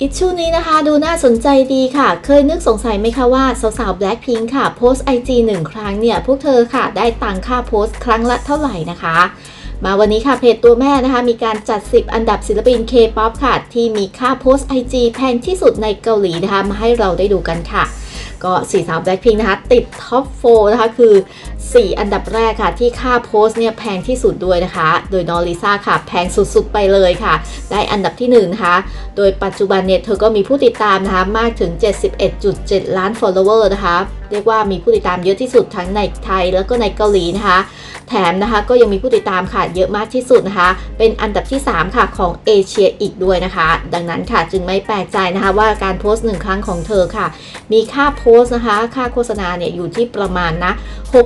อิชชูนี้นะคะดูน่าสนใจดีค่ะ เคยนึกสงสัยไหมคะว่า สาวๆ Blackpink ค่ะ โพสต์ IG หนึ่งครั้งเนี่ย พวกเธอค่ะ ได้ตังค่าโพสต์ครั้งละเท่าไหร่นะคะ มาวันนี้ค่ะ เพจตัวแม่นะคะ มีการจัด 10 อันดับศิลปิน K-POP ค่ะ ที่มีค่าโพสต์ IG แพงที่สุดในเกาหลีนะคะ มาให้เราได้ดูกันค่ะ ก็สี่สาว Blackpink นะคะ ติดท็อป4นะคะคือ 4 อันดับแรกค่ะ ที่ค่าโพสเนี่ยแพงที่สุดด้วยนะคะ โดยนอริซ่าค่ะ แพงสุดๆไปเลยค่ะ ได้อันดับที่1นะคะ โดยปัจจุบันเนี่ยเธอก็มีผู้ติดตามนะคะ มากถึง 71.7 ล้าน follower นะคะเรียกว่ามีผู้ติดตามเยอะที่สุดทั้งในไทยแล้วก็ในเกาหลีนะคะ แถมนะคะก็ยังมีผู้ติดตามค่ะเยอะมากที่สุดนะคะ เป็นอันดับที่ 3 ค่ะของเอเชียอีกด้วยนะคะ ดังนั้นค่ะจึงไม่แปลกใจนะคะว่าการโพสต์หนึ่งครั้งของเธอค่ะ มีค่าโพสต์นะคะ ค่าโฆษณาเนี่ยอยู่ที่ประมาณนะ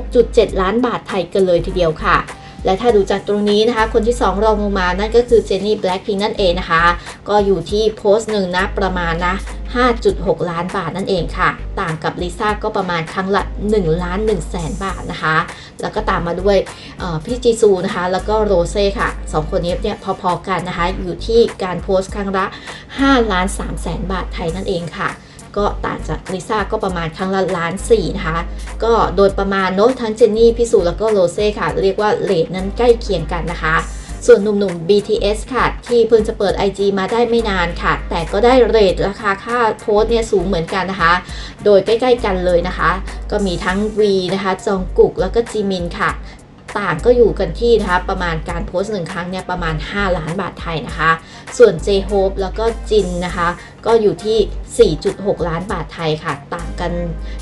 6.7 ล้านบาทไทยกันเลยทีเดียวค่ะ และถ้าดูจากตรงนี้นะคะ คนที่ 2 รองลงมานั่นก็คือเจนนี่แบล็ k พิงนั่นเองนะคะ ก็อยู่ที่โพสต์หนึ่งนะประมาณนะ 5.6 ล้านบาทนั่นเองค่ะ ต่างกับลิซ่าก็ประมาณครั้งละ1ล้าน1แสนบาทนะคะ แล้วก็ตามมาด้วยพี่จีซูนะคะ แล้วก็โรเซ่ค่ะสองคนนี้เนี่ยพอๆกันนะคะ อยู่ที่การโพสต์ครั้งละ5ล้าน3แสนบาทไทยนั่นเองค่ะ ก็ต่างจากลิซ่าก็ประมาณครั้งละล้านสี่นะคะ ก็โดยประมาณเนอะทั้งเจนนี่พิสูแล้วก็โรเซ่ค่ะ เรียกว่าเลทนั้นใกล้เคียงกันนะคะ ส่วนหนุ่มๆ BTS ค่ะ ที่เพิ่งจะเปิด IG มาได้ไม่นานค่ะ แต่ก็ได้เรทราคาค่าโพสเนี่ยสูงเหมือนกันนะคะ โดยใกล้ๆกันเลยนะคะ ก็มีทั้ง V นะคะ จองกุกแล้วก็จีมินค่ะ ต่างก็อยู่กันที่นะคะประมาณการโพสต์หนึ่งครั้งเนี่ยประมาณ 5 ล้านบาทไทยนะคะ ส่วน J-Hope แล้วก็จินนะคะ ก็อยู่ที่ 4.6 ล้านบาทไทยค่ะ ต่างกัน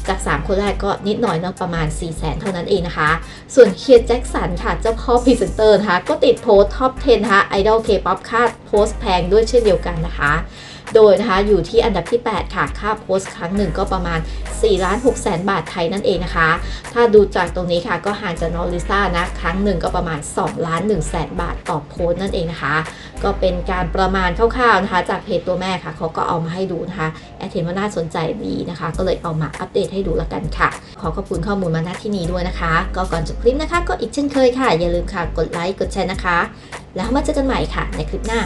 จาก 3 คนแรกก็นิดหน่อยเนอะประมาณ 4 0 0แสนเท่านั้นเองนะคะ ส่วนเคียร์แจ็คสันค่ะ เจ้าพ่อพรีเซนเตอร์นะคะ ก็ติดโพสต์ท็อป 10 นะคะไอดอลเคป๊อปค่าโพสต์แพงด้วยเช่นเดียวกันนะคะ โดยนะคะอยู่ที่อันดับที่ 8 ค่ะ ค่าโพสต์ครั้งหนึ่งก็ประมาณ4ล้าน6แสนบาทไทยนั่นเองนะคะ ถ้าดูจากตรงนี้ค่ะก็ห่างจากนอริซ่านะ ครั้งหนึ่งก็ประมาณ2ล้าน1แสนบาทต่อโพสต์นั่นเองนะคะ ก็เป็นการประมาณคร่าวๆนะคะ จากเพจตัวแม่ค่ะเขาก็เอามาให้ดูนะคะแอดเห็นว่าน่าสนใจดีนะคะ ก็เลยเอามาอัปเดตให้ดูแล้วกันค่ะ ขอขอบคุณข้อมูลมาณที่นี้ด้วยนะคะ ก็ก่อนจบคลิปนะคะ ก็อีกเช่นเคยค่ะ อย่าลืมค่ะกดไลค์กดแชร์นะคะ แล้วมาเจอกันใหม่ค่ะ ในคลิปหน้า